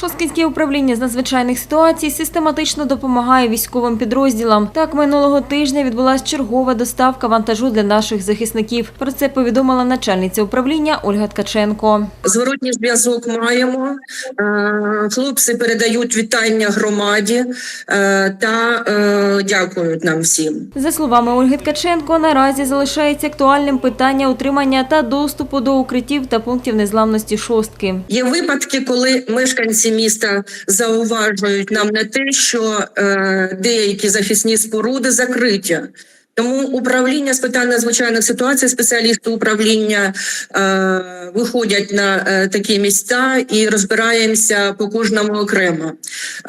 Шосткинське управління з надзвичайних ситуацій систематично допомагає військовим підрозділам. Так, минулого тижня відбулася чергова доставка вантажу для наших захисників. Про це повідомила начальниця управління Ольга Ткаченко. Зворотній зв'язок маємо. Е, Хлопці передають вітання громаді е, та е, дякують нам всім. За словами Ольги Ткаченко, наразі залишається актуальним питання утримання та доступу до укриттів та пунктів незламності шостки. Є випадки, коли мешканці міста зауважують нам на те, що е, деякі захисні споруди закриті. Тому управління з питань надзвичайних ситуацій, спеціалісти управління е, виходять на е, такі місця і розбираємося по кожному окремо.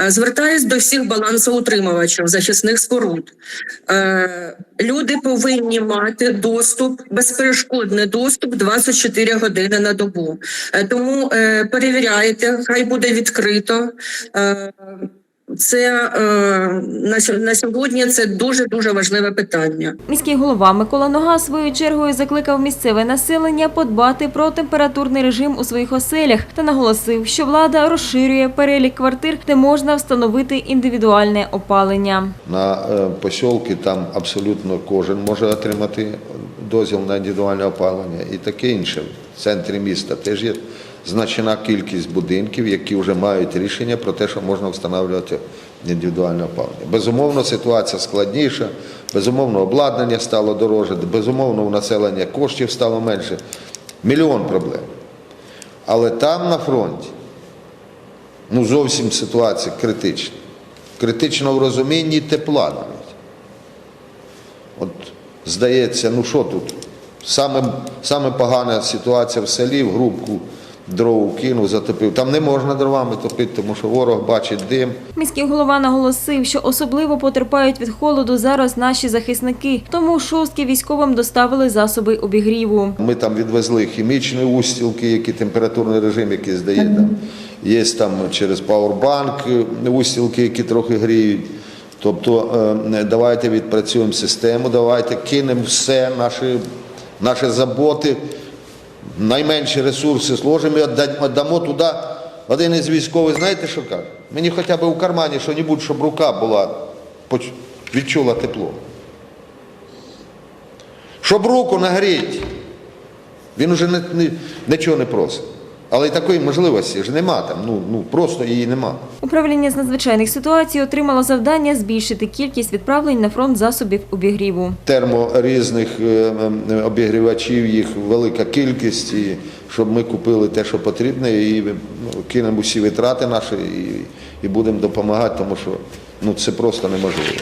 Е, звертаюсь до всіх балансоутримувачів захисних споруд. Е, люди повинні мати доступ, безперешкодний доступ 24 години на добу. Е, Тому перевіряйте, хай буде відкрито. Це е, на, на сьогодні це дуже дуже важливе питання. Міський голова Микола Нога своєю чергою закликав місцеве населення подбати про температурний режим у своїх оселях та наголосив, що влада розширює перелік квартир, де можна встановити індивідуальне опалення. На е, посілки там абсолютно кожен може отримати дозвіл на індивідуальне опалення і таке інше. В центрі міста теж є значна кількість будинків, які вже мають рішення про те, що можна встановлювати індивідуальне опалення. Безумовно, ситуація складніша, безумовно, обладнання стало дороже, безумовно, у населення коштів стало менше. Мільйон проблем. Але там на фронті ну зовсім ситуація критична. Критично в розумінні тепла навіть. От здається, ну що тут? Саме, саме погана ситуація в селі, в грубку дров кинув, затопив. Там не можна дровами топити, тому що ворог бачить дим. Міський голова наголосив, що особливо потерпають від холоду зараз наші захисники, тому шостки військовим доставили засоби обігріву. Ми там відвезли хімічні устілки, які температурний режим, який здає там. Є там через пауербанк устілки, які трохи гріють. Тобто е, давайте відпрацюємо систему, давайте кинемо все, наші, наші заботи, найменші ресурси зложимо і віддамо туди. Один із військових, знаєте, що каже? Мені хоча б у кармані що-небудь, щоб рука була, відчула тепло. Щоб руку нагріти. Він не, нічого не просить. Але й такої можливості ж нема там, ну, ну просто її нема. Управління з надзвичайних ситуацій отримало завдання збільшити кількість відправлень на фронт засобів обігріву. Термо різних е, обігрівачів, їх велика кількість, і щоб ми купили те, що потрібно, і ну, кинемо усі витрати наші і, і будемо допомагати, тому що ну, це просто неможливо.